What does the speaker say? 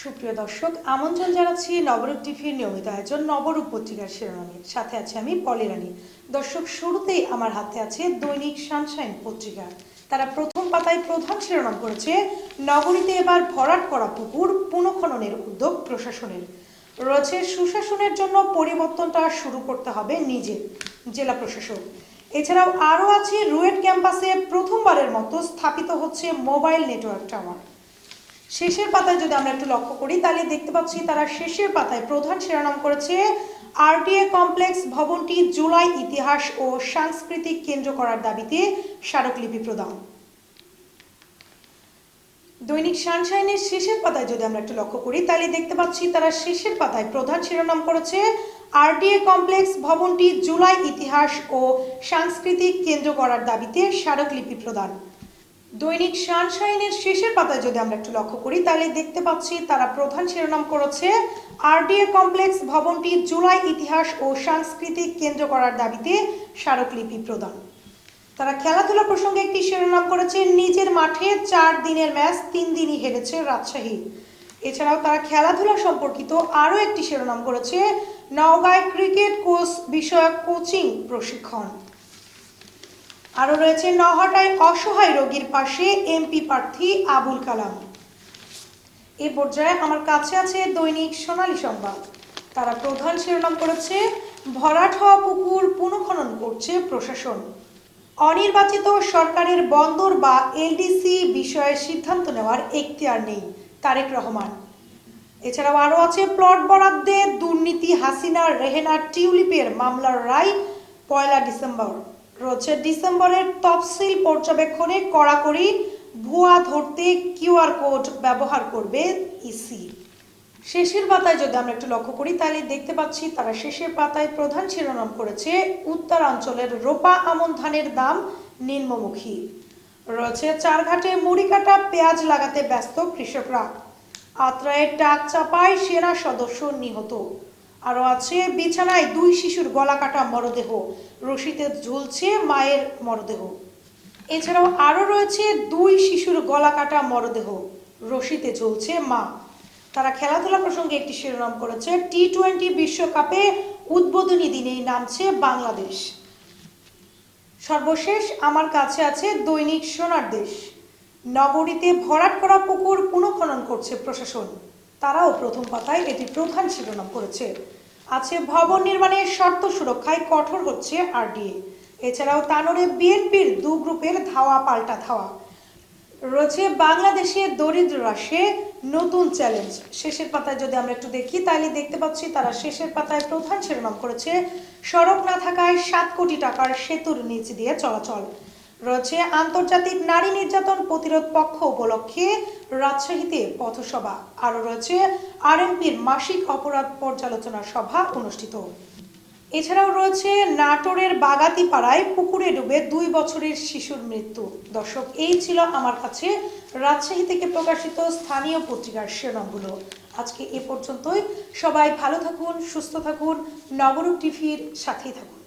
সুপ্রিয় দর্শক, আমন্ত্রণ জানাচ্ছি নবরূপ টিভির নিয়মিত আয়োজন নবরূপ পত্রিকার শিরোনামে। সাথে আছে আমি পলিরানী। দর্শক, শুরুতেই আমার হাতে আছে দৈনিক সানশাইন পত্রিকা। তারা প্রথম পাতায় প্রধান শিরোনাম করেছে, নগরীতে এবার ভরাট করা পুকুর পুনঃখননের উদ্যোগ প্রশাসনের। রয়েছে সুশাসনের জন্য পরিবর্তনটা শুরু করতে হবে নিজে, জেলা প্রশাসক। এছাড়াও আরও আছে রুয়েট ক্যাম্পাসে প্রথমবারের মতো স্থাপিত হচ্ছে মোবাইল নেটওয়ার্ক টাওয়ার। শেষের পাতায় যদি আমরা একটু লক্ষ্য করি, তাহলে দেখতে পাচ্ছি তারা শেষের পাতায় প্রধান শিরোনাম করেছে আরটিএ কমপ্লেক্স ভবনটি জুলাই ইতিহাস ও সাংস্কৃতিক কেন্দ্র করার দাবিতে স্মারকলিপি প্রদান। দৈনিক সানশাইনের শেষের পাতায় যদি আমরা একটু লক্ষ্য করি, তাহলে দেখতে পাচ্ছি তারা শেষের পাতায় প্রধান শিরোনাম করেছে আরডিএ কমপ্লেক্স ভবনটি জুলাই ইতিহাস ও সাংস্কৃতিক কেন্দ্র করার দাবিতে স্মারকলিপি প্রদান। দৈনিক সানশাইনের শেষের পাতায় যদি আমরা একটু লক্ষ্য করি, তাহলে দেখতে পাচ্ছি তারা প্রধান শিরোনাম করেছে আরডিএ কমপ্লেক্স ভবনটি জুলাই ইতিহাস ও সাংস্কৃতিক কেন্দ্র করার দাবিতে স্মারকলিপি প্রদান। তারা খেলাধুলা প্রসঙ্গে একটি শিরোনাম করেছে, নিজের মাঠে চার দিনের ম্যাচ তিন দিনই হেরেছে রাজশাহী। এছাড়াও তারা খেলাধুলা সম্পর্কিত আরও একটি শিরোনাম করেছে, নওগাঁয় ক্রিকেট কোচ বিষয়ক কোচিং প্রশিক্ষণ। আরও রয়েছে, নহাটায় অসহায় রোগীর পাশে এমপি প্রার্থী আবুল কালাম। এ পর্যায়ে আমার কাছে আছে দৈনিক সোনালী সংবাদ। তারা প্রধান শিরোনাম করেছে, ভরাট হওয়া পুকুর পুনঃখনন করছে প্রশাসন। অনির্বাচিত সরকারের বন্দর বা এলডিসি বিষয়ে সিদ্ধান্ত নেওয়ার এখতিয়ার নেই, তারেক রহমান। এছাড়াও আরও আছে, প্লট বরাদ্দে দুর্নীতি হাসিনার রেহেনার টিউলিপের মামলার রায় পয়লা ডিসেম্বর। রয়েছে ডিসেম্বরের তফসিল পর্যবেক্ষণে কড়াকড়ি ভুয়া ধরতে কিউআর কোড ব্যবহার করবে ইসি। শেষের পাতায় যদি আমরা একটু লক্ষ্য করি, তাহলে দেখতে পাচ্ছি তারা শেষের পাতায় প্রধান শিরোনাম করেছে, উত্তরাঞ্চলের রোপা আমন ধানের দাম নিম্নমুখী। রয়েছে চারঘাটে মুড়ি কাটা পেঁয়াজ লাগাতে ব্যস্ত কৃষকরা। আত্রায়ের টাক চাপায় সেনা সদস্য নিহত। আরও আছে, বিছানায় দুই শিশুর গলা কাটা মরদেহ। রশিতে ঝুলছে মায়ের মরদেহ। এছাড়াও আরও রয়েছে দুই শিশুর গলা কাটা মরদেহ। রশিতে ঝুলছে মা। তারা খেলাধুলা প্রসঙ্গে একটি শিরোনাম করেছে টি টোয়েন্টি বিশ্বকাপে উদ্বোধনী দিনেই নামছে বাংলাদেশ। সর্বশেষ আমার কাছে আছে দৈনিক সোনার দেশ। নগরীতে ভরাট করা পুকুর পুনঃখনন করছে প্রশাসন। তারাও প্রথম পাতায় এটি প্রধান শিরোনাম করেছে। আছে ভবন নির্মাণের শর্ত সুরক্ষায় কঠোর হচ্ছে আরডিএ। এছাড়াও তানোরে বিএনপির দু গ্রুপের ধাওয়া পাল্টা ধাওয়া। রয়েছে বাংলাদেশে দরিদ্র রাশে নতুন চ্যালেঞ্জ। শেষের পাতায় যদি আমরা একটু দেখি, তাহলে দেখতে পাচ্ছি তারা শেষের পাতায় প্রধান শিরোনাম করেছে, সড়ক না থাকায় সাত কোটি টাকার সেতুর নিচ দিয়ে চলাচল। রয়েছে আন্তর্জাতিক নারী নির্যাতন প্রতিরোধ পক্ষ উপলক্ষে রাজশাহীতে পথসভা। আরও রয়েছে আরএমপির মাসিক অপরাধ পর্যালোচনা সভা অনুষ্ঠিত। এছাড়াও রয়েছে নাটোরের বাগাতি পাড়ায় পুকুরে ডুবে দুই বছরের শিশুর মৃত্যু। দর্শক, এই ছিল আমার কাছে রাজশাহী থেকে প্রকাশিত স্থানীয় পত্রিকার শিরোনামগুলো। আজকে এ পর্যন্তই। সবাই ভালো থাকুন, সুস্থ থাকুন নবরূপ টিভির সাথেই থাকুন।